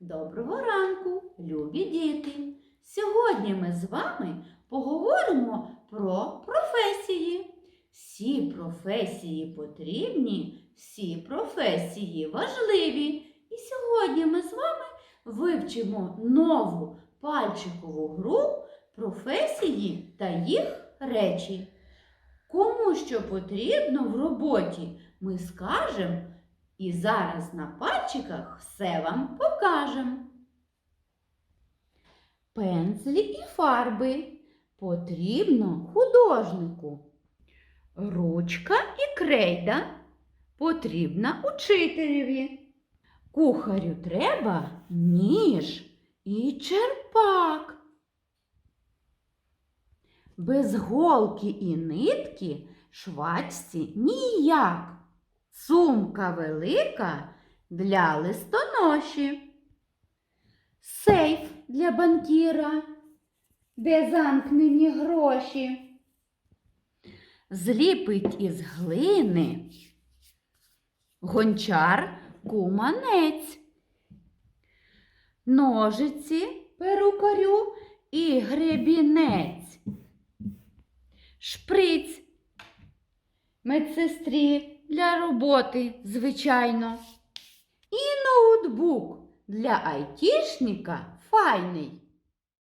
Доброго ранку, любі діти! Сьогодні ми з вами поговоримо про професії. Всі професії потрібні, всі професії важливі. І сьогодні ми з вами вивчимо нову пальчикову гру професії та їх речі. Кому що потрібно в роботі, ми скажемо і зараз на пальчиках все вам покажемо. Пензлі і фарби потрібно художнику. Ручка і крейда потрібна учителеві. Кухарю треба ніж і черпак. Без голки і нитки швачці ніяк. Сумка велика для листоноші. Сейф для банкіра, де замкнені гроші. Зліпить із глини гончар куманець. Ножиці перукарю і гребінець. Шприць медсестрі для роботи, звичайно. І ноутбук для айтішника файний.